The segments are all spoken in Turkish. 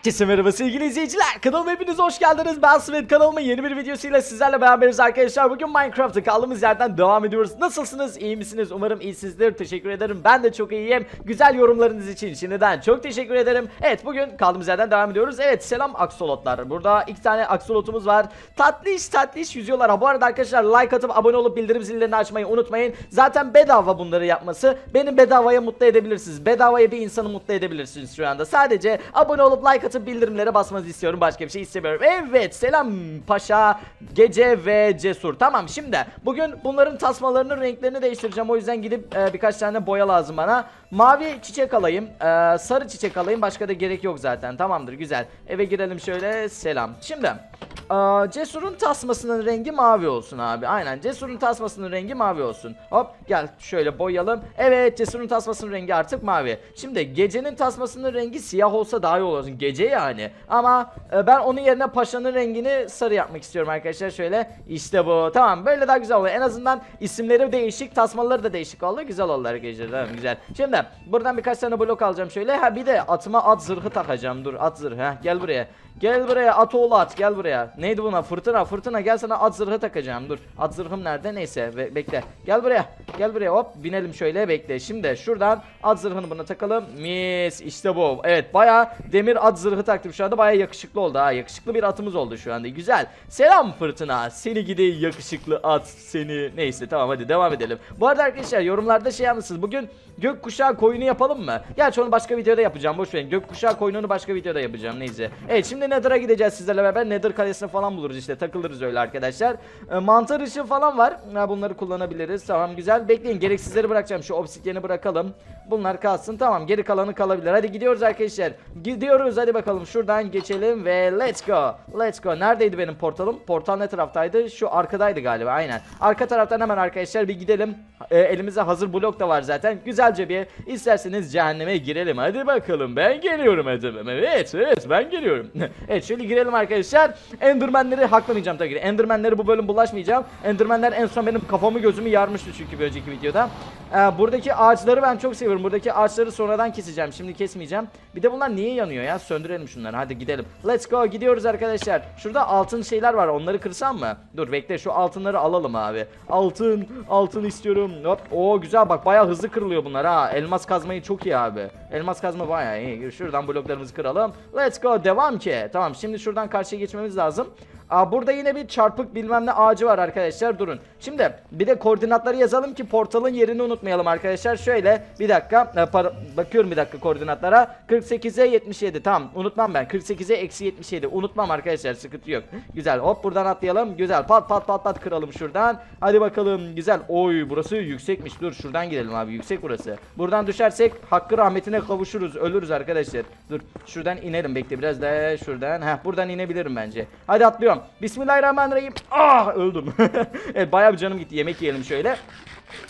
Herkese merhaba sevgili izleyiciler. Kanalıma hepiniz hoş geldiniz. Ben Svet kanalımın yeni bir videosuyla sizlerle beraberiz arkadaşlar. Bugün Minecraft'ta kaldığımız yerden devam ediyoruz. Nasılsınız? İyi misiniz? Umarım iyisinizdir. Teşekkür ederim. Ben de çok iyiyim. Güzel yorumlarınız için şimdiden çok teşekkür ederim. Evet bugün kaldığımız yerden devam ediyoruz. Evet selam aksolotlar. Burada iki tane aksolotumuz var. Tatlış tatlış yüzüyorlar. Ha, Bu arada arkadaşlar like atıp abone olup bildirim zillerini açmayı unutmayın. Zaten bedava bunları yapması. Beni bedavaya mutlu edebilirsiniz. Bedavaya bir insanı mutlu edebilirsiniz şu anda. Sadece abone olup like atıp bildirimlere basmanızı istiyorum. Başka bir şey istemiyorum. Evet selam paşa, gece ve cesur. Tamam şimdi bugün bunların tasmalarının renklerini değiştireceğim. O yüzden gidip e, birkaç tane boya lazım bana. Mavi çiçek alayım. e, sarı çiçek alayım. Başka da gerek yok zaten. Tamamdır güzel. Eve girelim şöyle selam. Şimdi Aa, Cesur'un tasmasının rengi mavi olsun abi. Aynen Cesur'un tasmasının rengi mavi olsun. Hop gel şöyle boyayalım. Evet Cesur'un tasmasının rengi artık mavi. Şimdi gecenin tasmasının rengi siyah olsa daha iyi olursun. Gece yani. Ama e, ben onun yerine paşanın rengini sarı yapmak istiyorum arkadaşlar. Şöyle işte bu. Tamam böyle daha güzel oluyor. En azından isimleri değişik, tasmaları da değişik oldu. Güzel oldu arkadaşlar. Tamam güzel. Şimdi buradan birkaç tane blok alacağım şöyle. Ha bir de atıma at zırhı takacağım. Dur at zırhı. Heh, gel buraya. Gel buraya at oğlu at gel buraya. Neydi buna fırtına fırtına gel sana at zırhı takacağım dur. At zırhım nerede neyse Be- bekle. Gel buraya gel buraya hop binelim şöyle bekle. Şimdi şuradan at zırhını buna takalım. Mis işte bu. Evet baya demir at zırhı taktım şu anda baya yakışıklı oldu ha. Yakışıklı bir atımız oldu şu anda güzel. Selam fırtına seni gidi yakışıklı at seni. Neyse tamam hadi devam edelim. Bu arada arkadaşlar yorumlarda şey yapmışsınız. Bugün gökkuşağı koyunu yapalım mı? Gerçi onu başka videoda yapacağım boş verin. Gökkuşağı koyununu başka videoda yapacağım neyse. Evet şimdi Nether'a gideceğiz sizlerle beraber. Nether kalesini falan buluruz işte takılırız öyle arkadaşlar. E, mantar ışığı falan var. Bunları kullanabiliriz. Tamam güzel. Bekleyin gereksizleri bırakacağım. Şu obsidyeni bırakalım. Bunlar kalsın. Tamam geri kalanı kalabilir. Hadi gidiyoruz arkadaşlar. Gidiyoruz hadi bakalım. Şuradan geçelim ve let's go. Let's go. Neredeydi benim portalım? Portal ne taraftaydı? Şu arkadaydı galiba. Aynen. Arka taraftan hemen arkadaşlar bir gidelim. E, elimizde hazır blok da var zaten. Güzelce bir isterseniz cehenneme girelim. Hadi bakalım. Ben geliyorum efendim. Evet, evet ben geliyorum. evet şöyle girelim arkadaşlar. Enderman'leri haklamayacağım tabii ki. de. Enderman'leri bu bölüm bulaşmayacağım. Enderman'ler en son benim kafamı gözümü yarmıştı çünkü bir önceki videoda. Ee, buradaki ağaçları ben çok seviyorum. Buradaki ağaçları sonradan keseceğim. Şimdi kesmeyeceğim. Bir de bunlar niye yanıyor ya? Söndürelim şunları. Hadi gidelim. Let's go. Gidiyoruz arkadaşlar. Şurada altın şeyler var. Onları kırsam mı? Dur bekle. Şu altınları alalım abi. Altın. Altın istiyorum. Hop. Oo güzel bak. Bayağı hızlı kırılıyor bunlar ha. Elmas kazmayı çok iyi abi. Elmas kazma bayağı iyi. Şuradan bloklarımızı kıralım. Let's go. Devam ki. Tamam şimdi şuradan karşıya geçmemiz lazım. Aa, burada yine bir çarpık bilmem ne ağacı var arkadaşlar durun. Şimdi bir de koordinatları yazalım ki portalın yerini unutmayalım arkadaşlar. Şöyle bir dakika e, bakıyorum bir dakika koordinatlara. 48'e 77 tamam unutmam ben. 48'e eksi 77 unutmam arkadaşlar sıkıntı yok. Güzel hop buradan atlayalım. Güzel pat pat pat pat kıralım şuradan. Hadi bakalım güzel. Oy burası yüksekmiş. Dur şuradan gidelim abi yüksek burası. Buradan düşersek hakkı rahmetine kavuşuruz. Ölürüz arkadaşlar. Dur şuradan inelim bekle biraz da şuradan. Heh buradan inebilirim bence. Hadi atlıyorum. Bismillahirrahmanirrahim. Ah öldüm. evet bayağı bir canım gitti. Yemek yiyelim şöyle.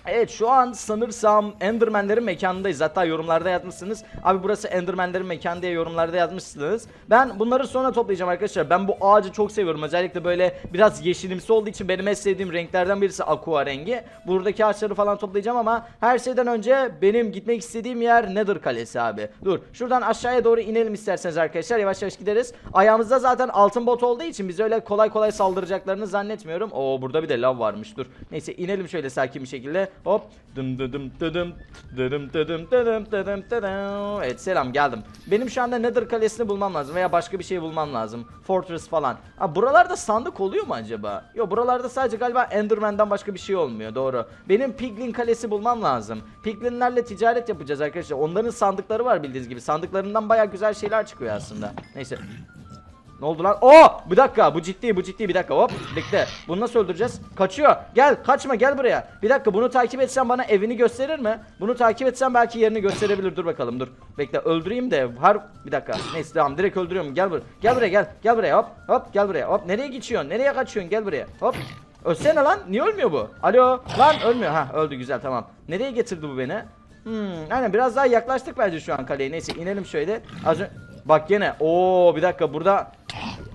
Evet şu an sanırsam Enderman'lerin mekanındayız. Hatta yorumlarda yazmışsınız. Abi burası Enderman'lerin mekanı diye yorumlarda yazmışsınız. Ben bunları sonra toplayacağım arkadaşlar. Ben bu ağacı çok seviyorum. Özellikle böyle biraz yeşilimsi olduğu için benim en sevdiğim renklerden birisi aqua rengi. Buradaki ağaçları falan toplayacağım ama her şeyden önce benim gitmek istediğim yer Nether Kalesi abi. Dur şuradan aşağıya doğru inelim isterseniz arkadaşlar. Yavaş yavaş gideriz. Ayağımızda zaten altın bot olduğu için biz öyle kolay kolay saldıracaklarını zannetmiyorum. Oo burada bir de lav varmış dur. Neyse inelim şöyle sakin bir şekilde. Hop. Dım dıdım dıdım dıdım dıdım dıdım dıdım dıdım. Evet selam geldim. Benim şu anda Nether Kalesi'ni bulmam lazım veya başka bir şey bulmam lazım. Fortress falan. Ha buralarda sandık oluyor mu acaba? Yok buralarda sadece galiba Enderman'dan başka bir şey olmuyor doğru. Benim Piglin Kalesi bulmam lazım. Piglinlerle ticaret yapacağız arkadaşlar. Onların sandıkları var bildiğiniz gibi. Sandıklarından baya güzel şeyler çıkıyor aslında. Neyse. Ne oldu lan? Oo! Bir dakika bu ciddi bu ciddi bir dakika hop bekle. Bunu nasıl öldüreceğiz? Kaçıyor. Gel kaçma gel buraya. Bir dakika bunu takip etsem bana evini gösterir mi? Bunu takip etsem belki yerini gösterebilir. Dur bakalım dur. Bekle öldüreyim de har bir dakika. Neyse tamam direkt öldürüyorum. Gel buraya. Gel buraya gel. Gel buraya hop. Hop gel buraya. Hop nereye geçiyorsun? Nereye kaçıyorsun? Gel buraya. Hop. Ölsene lan. Niye ölmüyor bu? Alo. Lan ölmüyor. Ha öldü güzel tamam. Nereye getirdi bu beni? Hmm, aynen biraz daha yaklaştık bence şu an kaleye. Neyse inelim şöyle. Az önce Bak gene. Oo bir dakika burada.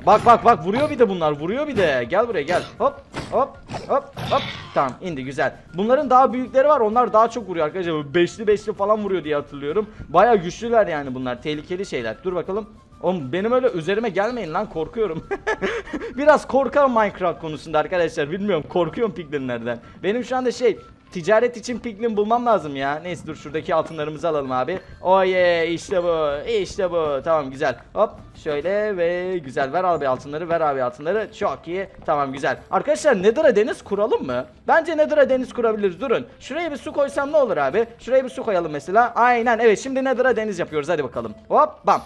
Bak bak bak vuruyor bir de bunlar. Vuruyor bir de. Gel buraya gel. Hop hop hop hop. Tamam indi güzel. Bunların daha büyükleri var. Onlar daha çok vuruyor arkadaşlar. Beşli beşli falan vuruyor diye hatırlıyorum. Baya güçlüler yani bunlar. Tehlikeli şeyler. Dur bakalım. Oğlum benim öyle üzerime gelmeyin lan korkuyorum. Biraz korkarım Minecraft konusunda arkadaşlar. Bilmiyorum korkuyorum piglinlerden. Benim şu anda şey ticaret için piglin bulmam lazım ya. Neyse dur şuradaki altınlarımızı alalım abi. Oh yeah işte bu işte bu. Tamam güzel. Hop şöyle ve güzel ver abi altınları ver abi altınları. Çok iyi. Tamam güzel. Arkadaşlar Nether'a deniz kuralım mı? Bence Nether'a deniz kurabiliriz. Durun. Şuraya bir su koysam ne olur abi? Şuraya bir su koyalım mesela. Aynen evet şimdi Nether'a deniz yapıyoruz. Hadi bakalım. Hop bam.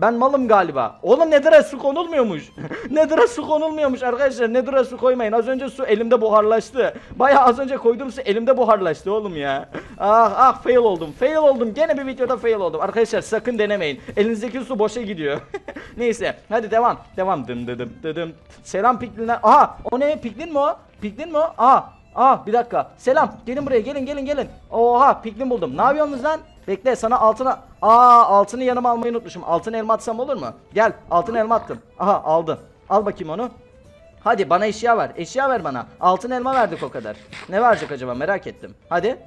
Ben malım galiba. Oğlum Nether'a su konulmuyormuş. Nether'a su konulmuyormuş arkadaşlar. Nether'a su koymayın. Az önce su elimde buharlaştı. Bayağı az önce koyduğum su elimde buharlaştı oğlum ya. Ah ah fail oldum. Fail oldum. Gene bir videoda fail oldum. Arkadaşlar sakın denemeyin. Elinizdeki su boşa gidiyor. Neyse. Hadi devam. Devam. Dım dım dım. Selam piklinler. Aha o ne? Piklin mi o? Piklin mi o? Aha. Aa bir dakika. Selam. Gelin buraya. Gelin gelin gelin. Oha piklin buldum. Ne yapıyorsunuz lan? Bekle sana altına Aa altını yanıma almayı unutmuşum. Altın elma atsam olur mu? Gel altın elma attım. Aha aldın. Al bakayım onu. Hadi bana eşya ver. Eşya ver bana. Altın elma verdik o kadar. Ne verecek acaba merak ettim. Hadi.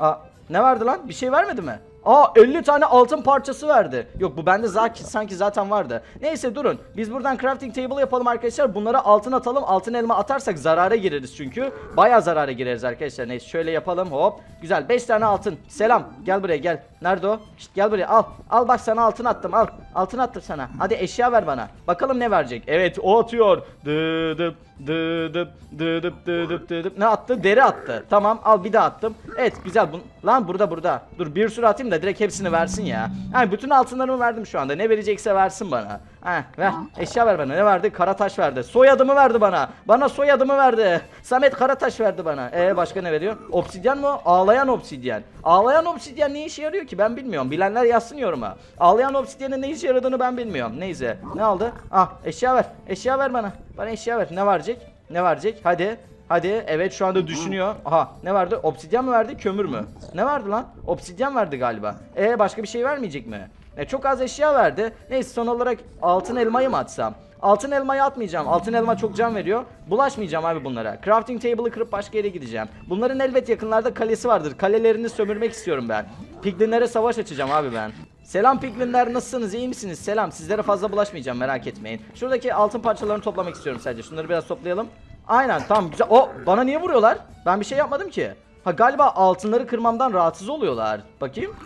Aa ne verdi lan? Bir şey vermedi mi? Aa 50 tane altın parçası verdi. Yok bu bende zaten sanki zaten vardı. Neyse durun. Biz buradan crafting table yapalım arkadaşlar. Bunlara altın atalım. Altın elma atarsak zarara gireriz çünkü. Baya zarara gireriz arkadaşlar. Neyse şöyle yapalım. Hop. Güzel 5 tane altın. Selam. Gel buraya gel. Nerede o? Şşt, gel buraya al. Al bak sana altın attım. Al. Altın attım sana. Hadi eşya ver bana. Bakalım ne verecek. Evet o atıyor. Dı dıp dı dıp dı dıp dı dıp dı dıp. Ne attı? Deri attı. Tamam al bir daha attım. Evet güzel. Bun Lan burada burada. Dur bir sürü atayım da direkt hepsini versin ya. Ha bütün altınlarımı verdim şu anda. Ne verecekse versin bana. Ha ver. Eşya ver bana. Ne verdi? Karataş verdi. Soyadımı verdi bana. Bana soyadımı verdi. Samet Karataş verdi bana. E başka ne veriyor? Obsidyen mi? Ağlayan obsidyen. Ağlayan obsidyen ne işe yarıyor ki? Ben bilmiyorum. Bilenler yazsın yoruma. Ağlayan obsidyenin ne işe yaradığını ben bilmiyorum. Neyse. Ne aldı? Ah eşya ver. Eşya ver bana. Bana eşya ver. Ne verecek? Ne verecek? Hadi. Hadi evet şu anda düşünüyor. Aha ne verdi? Obsidyen mi verdi kömür mü? Ne verdi lan? Obsidyen verdi galiba. E başka bir şey vermeyecek mi? E çok az eşya verdi. Neyse son olarak altın elmayı mı atsam? Altın elmayı atmayacağım. Altın elma çok can veriyor. Bulaşmayacağım abi bunlara. Crafting table'ı kırıp başka yere gideceğim. Bunların elbet yakınlarda kalesi vardır. Kalelerini sömürmek istiyorum ben. Piglinlere savaş açacağım abi ben. Selam piglinler nasılsınız iyi misiniz? Selam sizlere fazla bulaşmayacağım merak etmeyin. Şuradaki altın parçalarını toplamak istiyorum sadece. Şunları biraz toplayalım. Aynen tamam güzel. O bana niye vuruyorlar? Ben bir şey yapmadım ki. Ha galiba altınları kırmamdan rahatsız oluyorlar. Bakayım.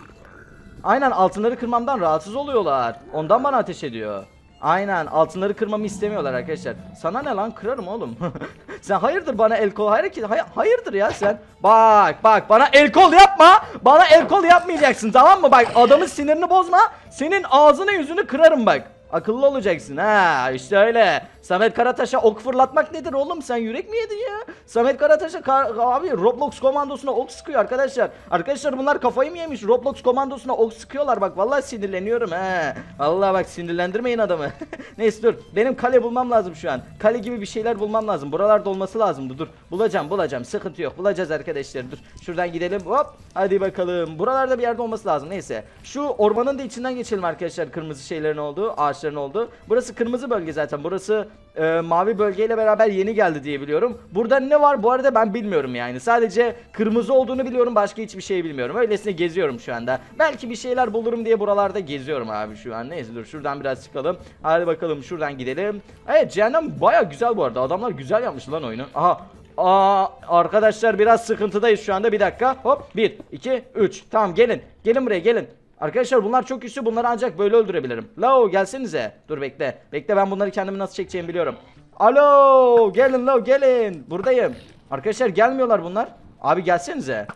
Aynen altınları kırmamdan rahatsız oluyorlar. Ondan bana ateş ediyor. Aynen altınları kırmamı istemiyorlar arkadaşlar. Sana ne lan kırarım oğlum. sen hayırdır bana el kol hayır ki hay- hayırdır ya sen. Bak bak bana el kol yapma. Bana el kol yapmayacaksın tamam mı? Bak adamın sinirini bozma. Senin ağzını yüzünü kırarım bak. Akıllı olacaksın ha işte öyle. Samet Karataş'a ok fırlatmak nedir oğlum sen yürek mi yedin ya? Samet Karataş'a kar- abi Roblox komandosuna ok sıkıyor arkadaşlar. Arkadaşlar bunlar kafayı mı yemiş? Roblox komandosuna ok sıkıyorlar bak vallahi sinirleniyorum ha. Vallahi bak sinirlendirmeyin adamı. Neyse dur benim kale bulmam lazım şu an. Kale gibi bir şeyler bulmam lazım. Buralarda olması lazımdı dur. Bulacağım bulacağım sıkıntı yok. Bulacağız arkadaşlar dur. Şuradan gidelim hop. Hadi bakalım. Buralarda bir yerde olması lazım. Neyse. Şu ormanın da içinden geçelim arkadaşlar. Kırmızı şeylerin olduğu, ağaçların olduğu. Burası kırmızı bölge zaten. Burası e, mavi bölgeyle beraber yeni geldi diye biliyorum. Burada ne var bu arada ben bilmiyorum yani. Sadece kırmızı olduğunu biliyorum. Başka hiçbir şey bilmiyorum. Öylesine geziyorum şu anda. Belki bir şeyler bulurum diye buralarda geziyorum abi şu an. Neyse dur şuradan biraz çıkalım. Hadi bakalım şuradan gidelim. Evet cehennem baya güzel bu arada. Adamlar güzel yapmış lan oyunu. Aha Aa, arkadaşlar biraz sıkıntıdayız şu anda. Bir dakika. Hop. 1, 2, 3. Tamam gelin. Gelin buraya gelin. Arkadaşlar bunlar çok güçlü. Bunları ancak böyle öldürebilirim. Lao gelsenize. Dur bekle. Bekle ben bunları kendimi nasıl çekeceğimi biliyorum. Alo gelin Lao gelin. Buradayım. Arkadaşlar gelmiyorlar bunlar. Abi gelsenize.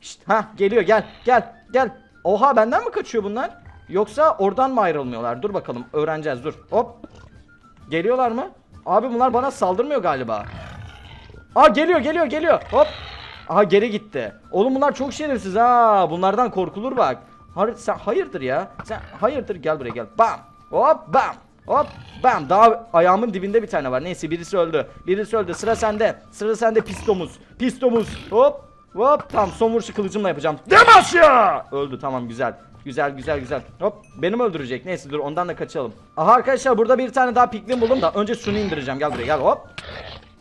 Şşt, ha geliyor gel gel gel. Oha benden mi kaçıyor bunlar? Yoksa oradan mı ayrılmıyorlar? Dur bakalım öğreneceğiz dur. Hop. Geliyorlar mı? Abi bunlar bana saldırmıyor galiba. Aa geliyor geliyor geliyor. Hop. Aha geri gitti. Oğlum bunlar çok şerefsiz ha. Bunlardan korkulur bak. Har sen hayırdır ya? Sen hayırdır gel buraya gel. Bam. Hop bam. Hop bam. Daha ayağımın dibinde bir tane var. Neyse birisi öldü. Birisi öldü. Sıra sende. Sıra sende pistomuz. Pistomuz. Hop. Hop. Tamam son vuruşu kılıcımla yapacağım. Demasya. Öldü tamam güzel. Güzel güzel güzel. Hop beni mi öldürecek? Neyse dur ondan da kaçalım. Aha arkadaşlar burada bir tane daha piklin buldum da önce şunu indireceğim. Gel buraya gel hop.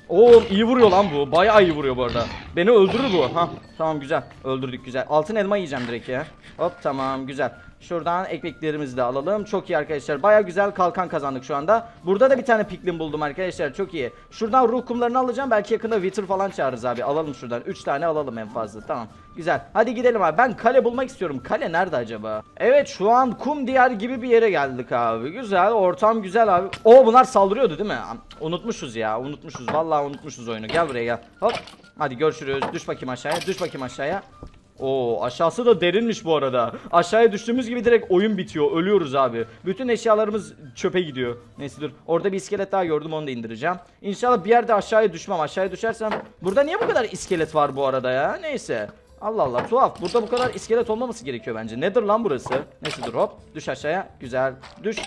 Oğlum iyi vuruyor lan bu. Bayağı iyi vuruyor bu arada. Beni öldürür bu. Ha tamam güzel. Öldürdük güzel. Altın elma yiyeceğim direkt ya. Hop tamam güzel. Şuradan ekmeklerimizi de alalım. Çok iyi arkadaşlar. Baya güzel kalkan kazandık şu anda. Burada da bir tane piklin buldum arkadaşlar. Çok iyi. Şuradan ruh kumlarını alacağım. Belki yakında Wither falan çağırırız abi. Alalım şuradan. 3 tane alalım en fazla. Tamam. Güzel. Hadi gidelim abi. Ben kale bulmak istiyorum. Kale nerede acaba? Evet şu an kum diyar gibi bir yere geldik abi. Güzel. Ortam güzel abi. Oo bunlar saldırıyordu değil mi? Unutmuşuz ya. Unutmuşuz. Vallahi unutmuşuz oyunu. Gel buraya gel. Hop. Hadi görüşürüz. Düş bakayım aşağıya. Düş bakayım aşağıya. Oo aşağısı da derinmiş bu arada. Aşağıya düştüğümüz gibi direkt oyun bitiyor. Ölüyoruz abi. Bütün eşyalarımız çöpe gidiyor. Neyse dur. Orada bir iskelet daha gördüm onu da indireceğim. İnşallah bir yerde aşağıya düşmem. Aşağıya düşersem. Burada niye bu kadar iskelet var bu arada ya? Neyse. Allah Allah tuhaf. Burada bu kadar iskelet olmaması gerekiyor bence. Nedir lan burası? Neyse dur hop. Düş aşağıya. Güzel. Düş.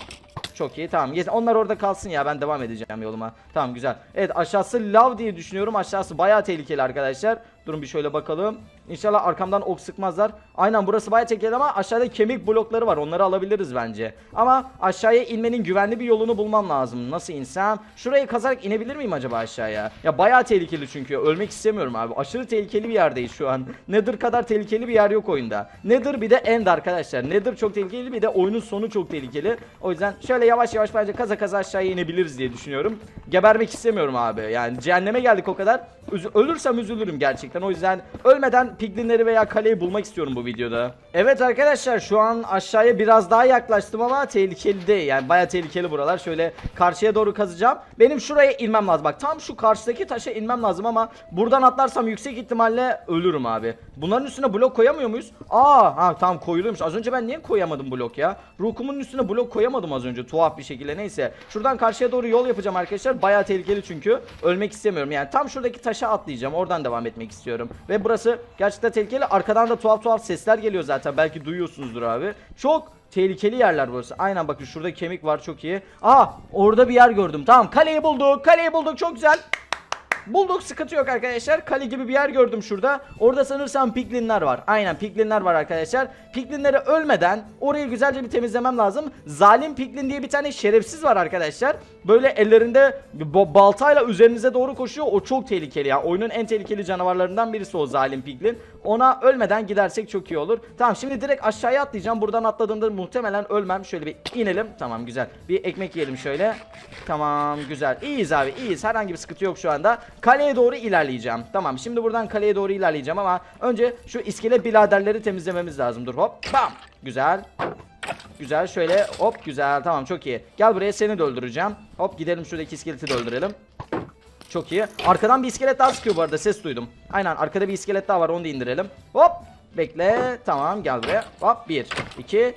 Çok iyi tamam. Onlar orada kalsın ya ben devam edeceğim yoluma. Tamam güzel. Evet aşağısı lav diye düşünüyorum. Aşağısı bayağı tehlikeli arkadaşlar. Durun bir şöyle bakalım. İnşallah arkamdan ok sıkmazlar. Aynen burası bayağı tehlikeli ama aşağıda kemik blokları var. Onları alabiliriz bence. Ama aşağıya inmenin güvenli bir yolunu bulmam lazım. Nasıl insem? Şurayı kazarak inebilir miyim acaba aşağıya? Ya bayağı tehlikeli çünkü. Ölmek istemiyorum abi. Aşırı tehlikeli bir yerdeyiz şu an. Nether kadar tehlikeli bir yer yok oyunda. Nether bir de End arkadaşlar. Nether çok tehlikeli bir de oyunun sonu çok tehlikeli. O yüzden şöyle yavaş yavaş bence kaza kaza aşağıya inebiliriz diye düşünüyorum. Gebermek istemiyorum abi. Yani cehenneme geldik o kadar. Üz- ölürsem üzülürüm gerçekten. O yüzden ölmeden piglinleri veya kaleyi bulmak istiyorum bu videoda. Evet arkadaşlar şu an aşağıya biraz daha yaklaştım ama tehlikeli değil. Yani baya tehlikeli buralar. Şöyle karşıya doğru kazacağım. Benim şuraya inmem lazım. Bak tam şu karşıdaki taşa inmem lazım ama buradan atlarsam yüksek ihtimalle ölürüm abi. Bunların üstüne blok koyamıyor muyuz? Aa ha tamam koyuluyormuş. Az önce ben niye koyamadım blok ya? Rukumun üstüne blok koyamadım az önce tuhaf bir şekilde. Neyse. Şuradan karşıya doğru yol yapacağım arkadaşlar. Baya tehlikeli çünkü. Ölmek istemiyorum. Yani tam şuradaki taşa atlayacağım. Oradan devam etmek istiyorum. Ve burası gerçekten tehlikeli. Arkadan da tuhaf tuhaf sesler geliyor zaten. Belki duyuyorsunuzdur abi. Çok tehlikeli yerler burası. Aynen bakın şurada kemik var çok iyi. Aa orada bir yer gördüm. Tamam kaleyi bulduk. Kaleyi bulduk. Çok güzel. Bulduk sıkıntı yok arkadaşlar. Kale gibi bir yer gördüm şurada. Orada sanırsam piklinler var. Aynen piklinler var arkadaşlar. Piklinleri ölmeden orayı güzelce bir temizlemem lazım. Zalim piklin diye bir tane şerefsiz var arkadaşlar. Böyle ellerinde baltayla üzerinize doğru koşuyor. O çok tehlikeli ya. Oyunun en tehlikeli canavarlarından birisi o zalim piklin. Ona ölmeden gidersek çok iyi olur. Tamam şimdi direkt aşağıya atlayacağım. Buradan atladığımda muhtemelen ölmem. Şöyle bir inelim. Tamam güzel. Bir ekmek yiyelim şöyle. Tamam güzel. İyiyiz abi iyiyiz. Herhangi bir sıkıntı yok şu anda. Kaleye doğru ilerleyeceğim. Tamam şimdi buradan kaleye doğru ilerleyeceğim ama önce şu iskele biraderleri temizlememiz lazım. Dur hop. Bam. Güzel. Güzel şöyle hop güzel tamam çok iyi. Gel buraya seni de öldüreceğim. Hop gidelim şuradaki iskeleti de öldürelim. Çok iyi. Arkadan bir iskelet daha sıkıyor bu arada ses duydum. Aynen arkada bir iskelet daha var onu da indirelim. Hop. Bekle. Tamam gel buraya. Hop 1, 2,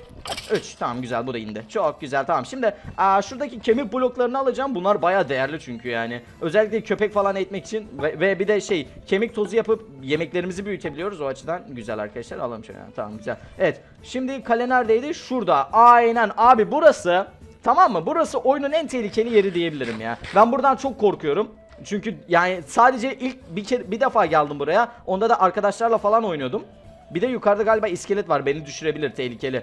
3. Tamam güzel bu da indi. Çok güzel tamam. Şimdi aa, şuradaki kemik bloklarını alacağım. Bunlar baya değerli çünkü yani. Özellikle köpek falan eğitmek için ve, ve bir de şey kemik tozu yapıp yemeklerimizi büyütebiliyoruz. O açıdan güzel arkadaşlar. Alalım şöyle. Tamam güzel. Evet. Şimdi kale neredeydi? Şurada. Aynen abi burası Tamam mı? Burası oyunun en tehlikeli yeri diyebilirim ya. Ben buradan çok korkuyorum. Çünkü yani sadece ilk bir kere bir defa geldim buraya. Onda da arkadaşlarla falan oynuyordum. Bir de yukarıda galiba iskelet var. Beni düşürebilir tehlikeli.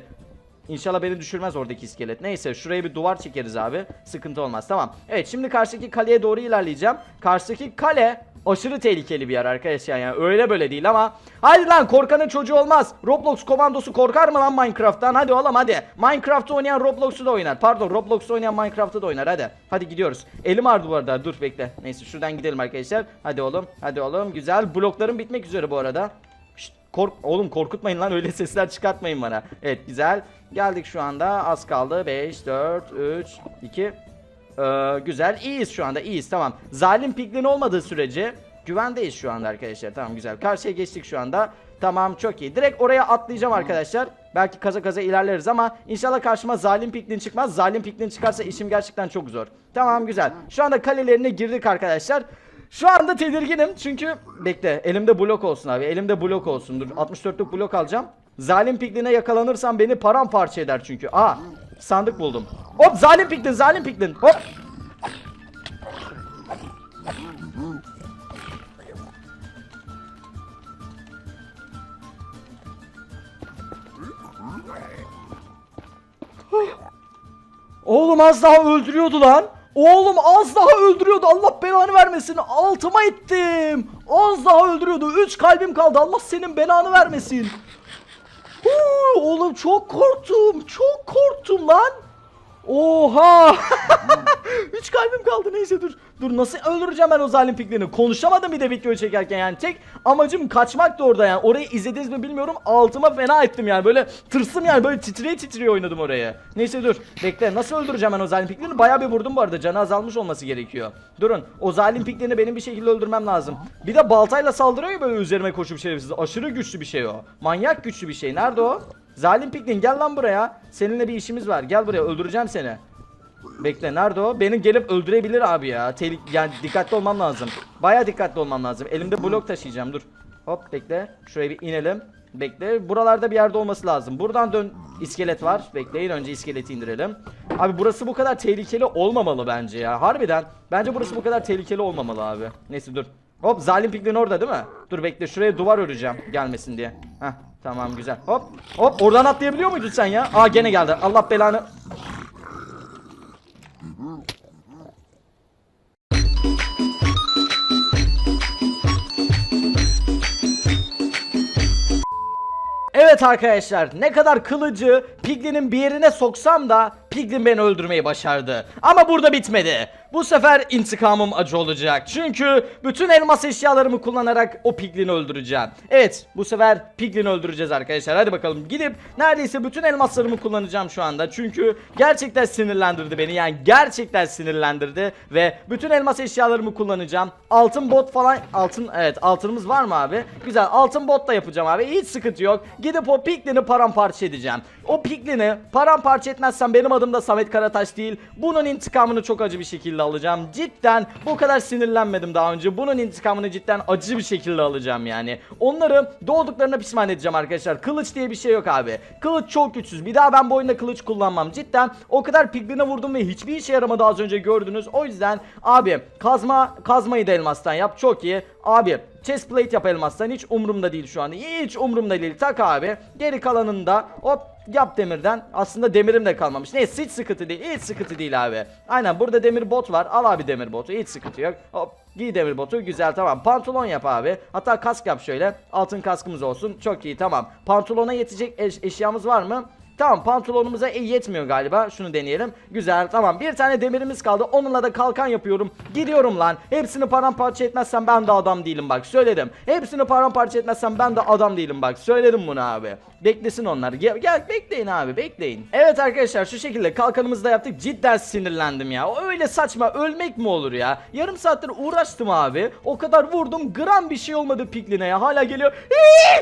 İnşallah beni düşürmez oradaki iskelet. Neyse şuraya bir duvar çekeriz abi. Sıkıntı olmaz. Tamam. Evet şimdi karşıdaki kaleye doğru ilerleyeceğim. Karşıdaki kale aşırı tehlikeli bir yer arkadaşlar yani öyle böyle değil ama Hadi lan korkanın çocuğu olmaz Roblox komandosu korkar mı lan Minecraft'tan hadi oğlum hadi Minecraft'ı oynayan Roblox'u da oynar pardon Roblox'u oynayan Minecraft'ı da oynar hadi Hadi gidiyoruz elim ağrıdı bu arada dur bekle Neyse şuradan gidelim arkadaşlar hadi oğlum hadi oğlum güzel bloklarım bitmek üzere bu arada kork oğlum korkutmayın lan öyle sesler çıkartmayın bana Evet güzel geldik şu anda az kaldı 5 4 3 2 ee, güzel. iyiyiz şu anda. iyiyiz. Tamam. Zalim piglin olmadığı sürece güvendeyiz şu anda arkadaşlar. Tamam güzel. Karşıya geçtik şu anda. Tamam çok iyi. Direkt oraya atlayacağım arkadaşlar. Belki kaza kaza ilerleriz ama inşallah karşıma zalim piglin çıkmaz. Zalim piglin çıkarsa işim gerçekten çok zor. Tamam güzel. Şu anda kalelerine girdik arkadaşlar. Şu anda tedirginim çünkü bekle elimde blok olsun abi elimde blok olsun. Dur 64'lük blok alacağım. Zalim pikline yakalanırsam beni paramparça eder çünkü. Aa sandık buldum. Hop zalim piklin zalim piklin hop. Oğlum az daha öldürüyordu lan. Oğlum az daha öldürüyordu. Allah belanı vermesin. Altıma ettim. Az daha öldürüyordu. 3 kalbim kaldı. Allah senin belanı vermesin. Huu, Oğlum çok korktum. Çok korktum lan. Oha! Üç kalbim kaldı neyse dur. Dur nasıl öldüreceğim ben o zalim piklerini? Konuşamadım bir de videoyu çekerken yani. Tek amacım kaçmak da orada yani. Orayı izlediniz mi bilmiyorum. Altıma fena ettim yani. Böyle tırsım yani. Böyle titreye titreye oynadım oraya. Neyse dur. Bekle. Nasıl öldüreceğim ben o zalim piklerini? Bayağı bir vurdum bu arada. Canı azalmış olması gerekiyor. Durun. O zalim piklerini benim bir şekilde öldürmem lazım. Bir de baltayla saldırıyor ya böyle üzerime koşup şerefsiz. Aşırı güçlü bir şey o. Manyak güçlü bir şey. Nerede o? Zalim Piklin gel lan buraya. Seninle bir işimiz var. Gel buraya öldüreceğim seni. Bekle nerede o? Beni gelip öldürebilir abi ya. Telik yani dikkatli olmam lazım. Baya dikkatli olmam lazım. Elimde blok taşıyacağım. Dur. Hop bekle. Şuraya bir inelim. Bekle. Buralarda bir yerde olması lazım. Buradan dön. İskelet var. Bekleyin önce iskeleti indirelim. Abi burası bu kadar tehlikeli olmamalı bence ya. Harbiden. Bence burası bu kadar tehlikeli olmamalı abi. Neyse dur. Hop zalim piglin orada değil mi? Dur bekle şuraya duvar öreceğim gelmesin diye. Heh tamam güzel. Hop hop oradan atlayabiliyor muydun sen ya? Aa gene geldi. Allah belanı. Evet arkadaşlar ne kadar kılıcı Piglin'in bir yerine soksam da Piglin beni öldürmeyi başardı. Ama burada bitmedi. Bu sefer intikamım acı olacak. Çünkü bütün elmas eşyalarımı kullanarak o Piglin'i öldüreceğim. Evet bu sefer Piglin'i öldüreceğiz arkadaşlar. Hadi bakalım gidip neredeyse bütün elmaslarımı kullanacağım şu anda. Çünkü gerçekten sinirlendirdi beni. Yani gerçekten sinirlendirdi. Ve bütün elmas eşyalarımı kullanacağım. Altın bot falan. Altın evet altınımız var mı abi? Güzel altın bot da yapacağım abi. Hiç sıkıntı yok. Gidip o Piglin'i paramparça edeceğim. O Piglin'i paramparça etmezsem benim adım da Samet Karataş değil. Bunun intikamını çok acı bir şekilde alacağım. Cidden bu kadar sinirlenmedim daha önce. Bunun intikamını cidden acı bir şekilde alacağım yani. Onları doğduklarına pişman edeceğim arkadaşlar. Kılıç diye bir şey yok abi. Kılıç çok güçsüz. Bir daha ben bu oyunda kılıç kullanmam. Cidden o kadar Piglin'e vurdum ve hiçbir işe yaramadı az önce gördünüz. O yüzden abi kazma kazmayı da elmastan yap. Çok iyi. Abi chest plate yap elmastan hiç umurumda değil şu anda. Hiç umurumda değil. Tak abi. Geri kalanını da hop yap demirden. Aslında demirim de kalmamış. Neyse hiç sıkıntı değil. Hiç sıkıntı değil abi. Aynen burada demir bot var. Al abi demir botu. Hiç sıkıntı yok. Hop giy demir botu. Güzel tamam. Pantolon yap abi. Hatta kask yap şöyle. Altın kaskımız olsun. Çok iyi tamam. Pantolona yetecek eş- eşyamız var mı? Tamam pantolonumuza yetmiyor galiba. Şunu deneyelim. Güzel tamam. Bir tane demirimiz kaldı. Onunla da kalkan yapıyorum. Gidiyorum lan. Hepsini paramparça etmezsem ben de adam değilim bak. Söyledim. Hepsini paramparça etmezsem ben de adam değilim bak. Söyledim bunu abi. Beklesin onlar. Gel, gel bekleyin abi bekleyin. Evet arkadaşlar şu şekilde kalkanımızı da yaptık. Cidden sinirlendim ya. Öyle saçma ölmek mi olur ya? Yarım saattir uğraştım abi. O kadar vurdum. Gram bir şey olmadı pikline ya. Hala geliyor.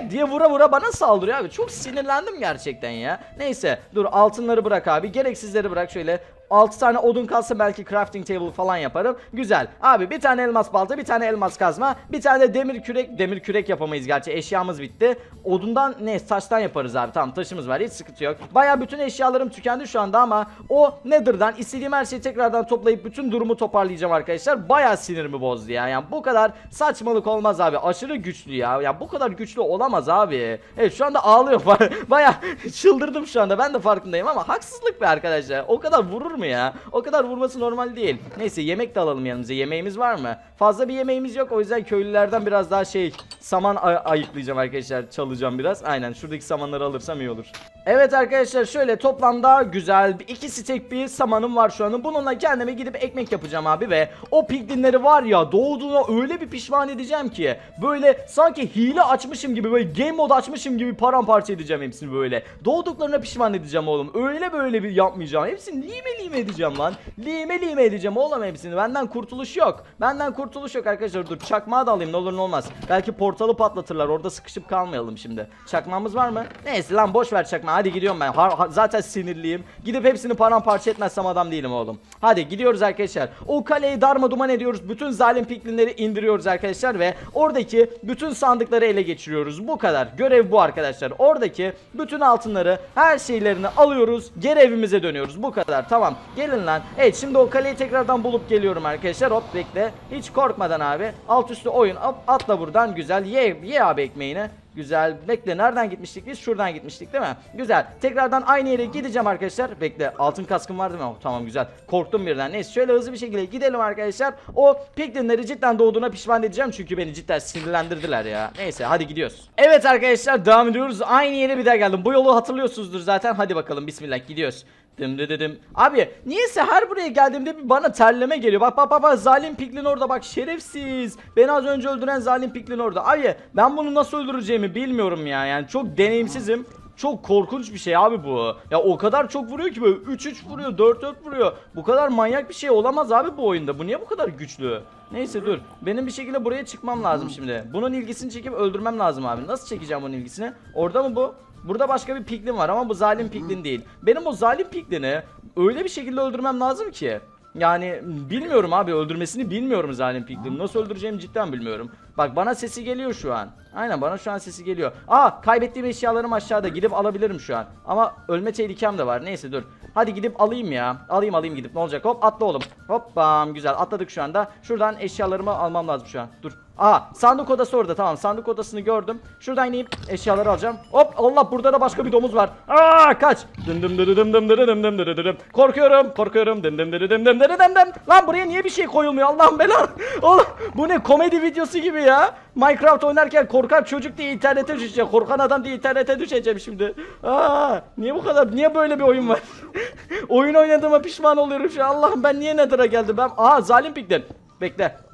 Diye vura vura bana saldırıyor abi. Çok sinirlendim gerçekten ya. Neyse dur altınları bırak abi. Gereksizleri bırak şöyle. 6 tane odun kalsa belki crafting table falan yaparım. Güzel. Abi bir tane elmas balta, bir tane elmas kazma, bir tane de demir kürek. Demir kürek yapamayız gerçi. Eşyamız bitti. Odundan ne? Taştan yaparız abi. Tamam taşımız var. Hiç sıkıntı yok. Baya bütün eşyalarım tükendi şu anda ama o Nether'dan istediğim her şeyi tekrardan toplayıp bütün durumu toparlayacağım arkadaşlar. Baya sinirimi bozdu ya. Yani bu kadar saçmalık olmaz abi. Aşırı güçlü ya. Ya bu kadar güçlü olamaz abi. Evet şu anda ağlıyor. Baya çıldırdım şu anda. Ben de farkındayım ama haksızlık be arkadaşlar. O kadar vurur mu ya? O kadar vurması normal değil. Neyse yemek de alalım yanımıza. Yemeğimiz var mı? Fazla bir yemeğimiz yok. O yüzden köylülerden biraz daha şey saman ay- ayıklayacağım arkadaşlar. Çalacağım biraz. Aynen şuradaki samanları alırsam iyi olur. Evet arkadaşlar şöyle toplamda güzel iki stek bir samanım var şu an. Bununla kendime gidip ekmek yapacağım abi ve o piglinleri var ya doğduğuna öyle bir pişman edeceğim ki böyle sanki hile açmışım gibi böyle game mode açmışım gibi paramparça edeceğim hepsini böyle. Doğduklarına pişman edeceğim oğlum. Öyle böyle bir yapmayacağım. Hepsini lime lime edeceğim lan. Lime lime edeceğim oğlum hepsini. Benden kurtuluş yok. Benden kurtuluş yok arkadaşlar. Dur çakmağı da alayım ne olur ne olmaz. Belki portalı patlatırlar. Orada sıkışıp kalmayalım şimdi. Çakmağımız var mı? Neyse lan boş ver çakmağı. Hadi gidiyorum ben. Ha- ha- zaten sinirliyim. Gidip hepsini paramparça etmezsem adam değilim oğlum. Hadi gidiyoruz arkadaşlar. O kaleyi darma duman ediyoruz. Bütün zalim piklinleri indiriyoruz arkadaşlar ve oradaki bütün sandıkları ele geçiriyoruz. Bu kadar. Görev bu arkadaşlar. Oradaki bütün altınları, her şeylerini alıyoruz. Geri evimize dönüyoruz. Bu kadar. Tamam. Gelin lan. Evet şimdi o kaleyi tekrardan bulup geliyorum arkadaşlar. Hop bekle. Hiç korkmadan abi. Alt üstü oyun. Hop atla buradan. Güzel. Ye, ye abi ekmeğini. Güzel. Bekle nereden gitmiştik biz? Şuradan gitmiştik değil mi? Güzel. Tekrardan aynı yere gideceğim arkadaşlar. Bekle. Altın kaskım var değil mi? Oh, tamam güzel. Korktum birden. Neyse şöyle hızlı bir şekilde gidelim arkadaşlar. O piklinleri cidden doğduğuna pişman edeceğim. Çünkü beni cidden sinirlendirdiler ya. Neyse hadi gidiyoruz. Evet arkadaşlar devam ediyoruz. Aynı yere bir daha geldim. Bu yolu hatırlıyorsunuzdur zaten. Hadi bakalım bismillah gidiyoruz. Dım dı dı dım. Abi niyeyse her buraya geldiğimde bir bana terleme geliyor. Bak bak bak bak zalim piklin orada bak şerefsiz. Beni az önce öldüren zalim piklin orada. Abi ben bunu nasıl öldüreceğimi bilmiyorum ya. Yani çok deneyimsizim. Çok korkunç bir şey abi bu. Ya o kadar çok vuruyor ki böyle 3-3 vuruyor, 4-4 vuruyor. Bu kadar manyak bir şey olamaz abi bu oyunda. Bu niye bu kadar güçlü? Neyse dur. Benim bir şekilde buraya çıkmam lazım şimdi. Bunun ilgisini çekip öldürmem lazım abi. Nasıl çekeceğim bunun ilgisini? Orada mı bu? Burada başka bir piglin var ama bu zalim piglin değil. Benim o zalim piglini öyle bir şekilde öldürmem lazım ki. Yani bilmiyorum abi öldürmesini bilmiyorum zalim piglini. Nasıl öldüreceğimi cidden bilmiyorum. Bak bana sesi geliyor şu an. Aynen bana şu an sesi geliyor. Aa kaybettiğim eşyalarım aşağıda gidip alabilirim şu an. Ama ölme tehlikem de var. Neyse dur. Hadi gidip alayım ya. Alayım alayım gidip ne olacak hop atla oğlum. Hop bam güzel atladık şu anda. Şuradan eşyalarımı almam lazım şu an. Dur. Aa sandık odası orada tamam sandık odasını gördüm. Şuradan ineyim eşyaları alacağım. Hop Allah burada da başka bir domuz var. Aa kaç. Dım dım dım dım dım dım dım dım. Korkuyorum korkuyorum dım dım dım dım dım dım. Lan buraya niye bir şey koyulmuyor Allah'ım belanı. Oğlum bu ne komedi videosu gibi ya. Minecraft oynarken korkan çocuk diye internete düşeceğim. Korkan adam diye internete düşeceğim şimdi. Aa niye bu kadar niye böyle bir oyun var? oyun oynadığıma pişman oluyorum şu. Allah'ım ben niye Nether'a geldim ben? Aa zalim pikten. Bekle.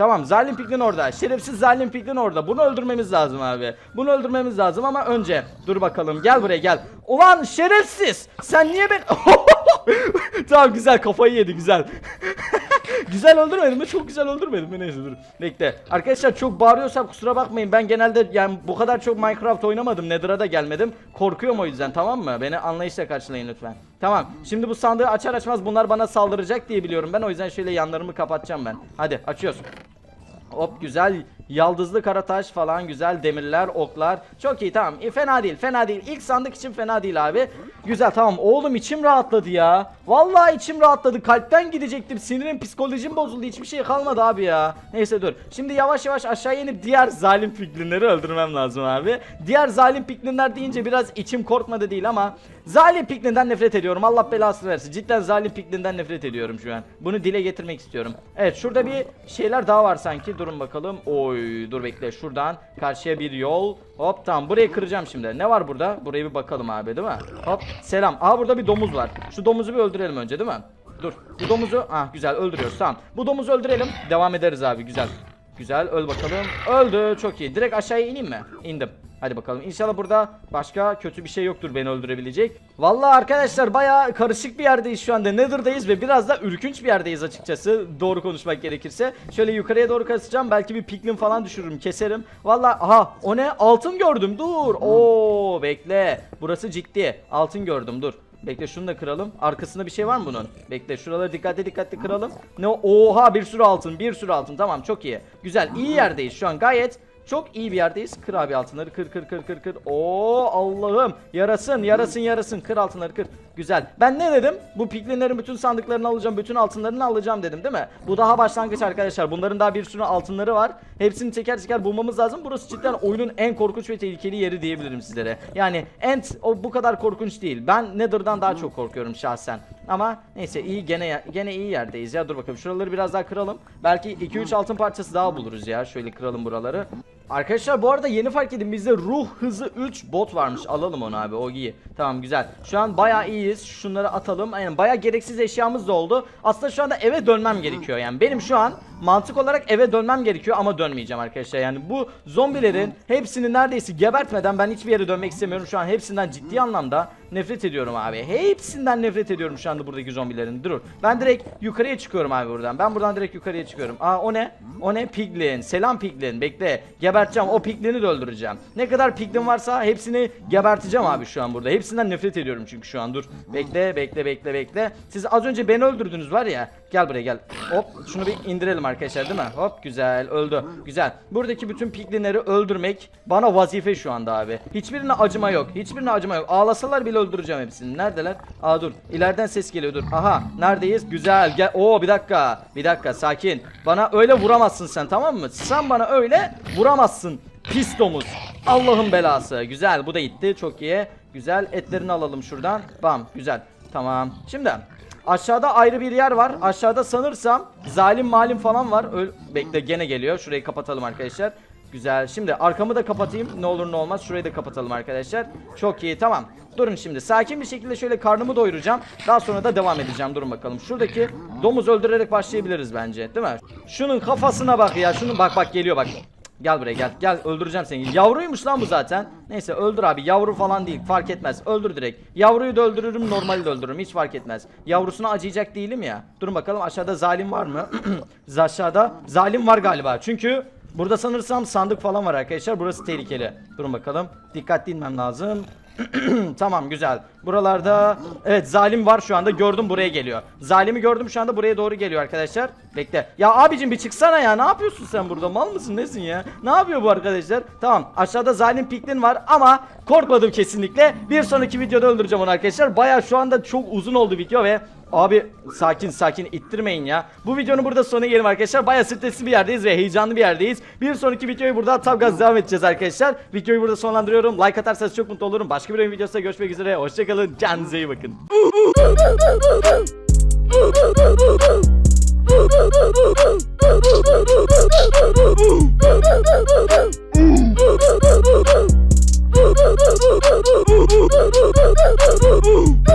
Tamam zalim piklin orada. Şerefsiz zalim piklin orada. Bunu öldürmemiz lazım abi. Bunu öldürmemiz lazım ama önce dur bakalım. Gel buraya gel. Ulan şerefsiz. Sen niye ben Tamam güzel kafayı yedi güzel. güzel öldürmedim mi? Çok güzel öldürmedim mi? Neyse dur. Bekle. Arkadaşlar çok bağırıyorsam kusura bakmayın. Ben genelde yani bu kadar çok Minecraft oynamadım. Nether'a da gelmedim. Korkuyorum o yüzden tamam mı? Beni anlayışla karşılayın lütfen. Tamam. Şimdi bu sandığı açar açmaz bunlar bana saldıracak diye biliyorum ben. O yüzden şöyle yanlarımı kapatacağım ben. Hadi açıyoruz. Hop güzel yaldızlı karataş falan güzel demirler oklar. Çok iyi tamam. E, fena değil fena değil. İlk sandık için fena değil abi. Güzel tamam. Oğlum içim rahatladı ya. Vallahi içim rahatladı. Kalpten gidecektim. Sinirim psikolojim bozuldu. Hiçbir şey kalmadı abi ya. Neyse dur. Şimdi yavaş yavaş aşağı inip diğer zalim piklinleri öldürmem lazım abi. Diğer zalim piklinler deyince biraz içim korkmadı değil ama zalim piklinden nefret ediyorum. Allah belasını versin. Cidden zalim piklinden nefret ediyorum şu an. Bunu dile getirmek istiyorum. Evet şurada bir şeyler daha var sanki. Durun bakalım. Oy dur bekle şuradan karşıya bir yol. Hop tamam burayı kıracağım şimdi. Ne var burada? Buraya bir bakalım abi değil mi? Hop selam. Aha burada bir domuz var. Şu domuzu bir öldürelim önce değil mi? Dur bu domuzu ah güzel öldürüyoruz tamam. Bu domuzu öldürelim. Devam ederiz abi güzel. Güzel öl bakalım. Öldü çok iyi. Direkt aşağıya ineyim mi? İndim Hadi bakalım. İnşallah burada başka kötü bir şey yoktur beni öldürebilecek. Vallahi arkadaşlar baya karışık bir yerdeyiz şu anda. Nether'dayız ve biraz da ürkünç bir yerdeyiz açıkçası. Doğru konuşmak gerekirse. Şöyle yukarıya doğru kasacağım. Belki bir piglin falan düşürürüm. Keserim. Vallahi aha o ne? Altın gördüm. Dur. Oo bekle. Burası ciddi. Altın gördüm. Dur. Bekle şunu da kıralım. Arkasında bir şey var mı bunun? Bekle şuraları dikkatli dikkatli kıralım. Ne Oha bir sürü altın. Bir sürü altın. Tamam çok iyi. Güzel. iyi yerdeyiz şu an. Gayet çok iyi bir yerdeyiz. Kır abi altınları. Kır kır kır kır kır. Oo Allah'ım. Yarasın yarasın yarasın. Kır altınları kır. Güzel. Ben ne dedim? Bu piklinlerin bütün sandıklarını alacağım. Bütün altınlarını alacağım dedim değil mi? Bu daha başlangıç arkadaşlar. Bunların daha bir sürü altınları var. Hepsini teker teker bulmamız lazım. Burası cidden oyunun en korkunç ve tehlikeli yeri diyebilirim sizlere. Yani End o bu kadar korkunç değil. Ben Nether'dan daha çok korkuyorum şahsen. Ama neyse iyi gene gene iyi yerdeyiz ya. Dur bakalım şuraları biraz daha kıralım. Belki 2-3 altın parçası daha buluruz ya. Şöyle kıralım buraları. Arkadaşlar bu arada yeni fark edin bizde ruh hızı 3 bot varmış. Alalım onu abi o iyi. Tamam güzel. Şu an bayağı iyiyiz. Şunları atalım. Aynen bayağı gereksiz eşyamız da oldu. Aslında şu anda eve dönmem gerekiyor. Yani benim şu an mantık olarak eve dönmem gerekiyor ama dönmeyeceğim arkadaşlar. Yani bu zombilerin hepsini neredeyse gebertmeden ben hiçbir yere dönmek istemiyorum. Şu an hepsinden ciddi anlamda nefret ediyorum abi. Hepsinden nefret ediyorum şu anda buradaki zombilerin. Dur. Ben direkt yukarıya çıkıyorum abi buradan. Ben buradan direkt yukarıya çıkıyorum. Aa o ne? O ne? Piglin. Selam Piglin. Bekle. Geberteceğim. O Piglin'i de öldüreceğim. Ne kadar Piglin varsa hepsini geberteceğim abi şu an burada. Hepsinden nefret ediyorum çünkü şu an. Dur. Bekle, bekle, bekle, bekle. Siz az önce beni öldürdünüz var ya. Gel buraya gel. Hop şunu bir indirelim arkadaşlar değil mi? Hop güzel öldü. Güzel. Buradaki bütün Piglinleri öldürmek bana vazife şu anda abi. Hiçbirine acıma yok. Hiçbirine acıma yok. Ağlasalar bile öldüreceğim hepsini. Neredeler? Aa dur. İleriden ses geliyor dur. Aha. Neredeyiz? Güzel. Gel. Oo bir dakika. Bir dakika sakin. Bana öyle vuramazsın sen tamam mı? Sen bana öyle vuramazsın. Pis domuz. Allah'ın belası. Güzel bu da gitti. Çok iyi. Güzel etlerini alalım şuradan. Bam güzel. Tamam. Şimdi aşağıda ayrı bir yer var. Aşağıda sanırsam zalim malim falan var. Öl Bekle gene geliyor. Şurayı kapatalım arkadaşlar. Güzel. Şimdi arkamı da kapatayım. Ne olur ne olmaz. Şurayı da kapatalım arkadaşlar. Çok iyi. Tamam. Durun şimdi. Sakin bir şekilde şöyle karnımı doyuracağım. Daha sonra da devam edeceğim. Durun bakalım. Şuradaki domuz öldürerek başlayabiliriz bence. Değil mi? Şunun kafasına bak ya. Şunun bak bak geliyor bak. Gel buraya gel. Gel öldüreceğim seni. Yavruymuş lan bu zaten. Neyse öldür abi. Yavru falan değil. Fark etmez. Öldür direkt. Yavruyu da öldürürüm. Normali de öldürürüm. Hiç fark etmez. Yavrusuna acıyacak değilim ya. Durun bakalım aşağıda zalim var mı? aşağıda zalim var galiba. Çünkü burada sanırsam sandık falan var arkadaşlar. Burası tehlikeli. Durun bakalım. Dikkatli inmem lazım. tamam güzel. Buralarda evet zalim var şu anda gördüm buraya geliyor. Zalimi gördüm şu anda buraya doğru geliyor arkadaşlar. Bekle. Ya abicim bir çıksana ya. Ne yapıyorsun sen burada? Mal mısın nesin ya? Ne yapıyor bu arkadaşlar? Tamam aşağıda zalim piklin var ama korkmadım kesinlikle. Bir sonraki videoda öldüreceğim onu arkadaşlar. Baya şu anda çok uzun oldu video ve Abi sakin sakin ittirmeyin ya. Bu videonun burada sonuna gelelim arkadaşlar. Baya stresli bir yerdeyiz ve heyecanlı bir yerdeyiz. Bir sonraki videoyu burada tam gaz devam edeceğiz arkadaşlar. Videoyu burada sonlandırıyorum. Like atarsanız çok mutlu olurum. Başka bir oyun videosunda görüşmek üzere. Hoşçakalın. Kendinize iyi bakın.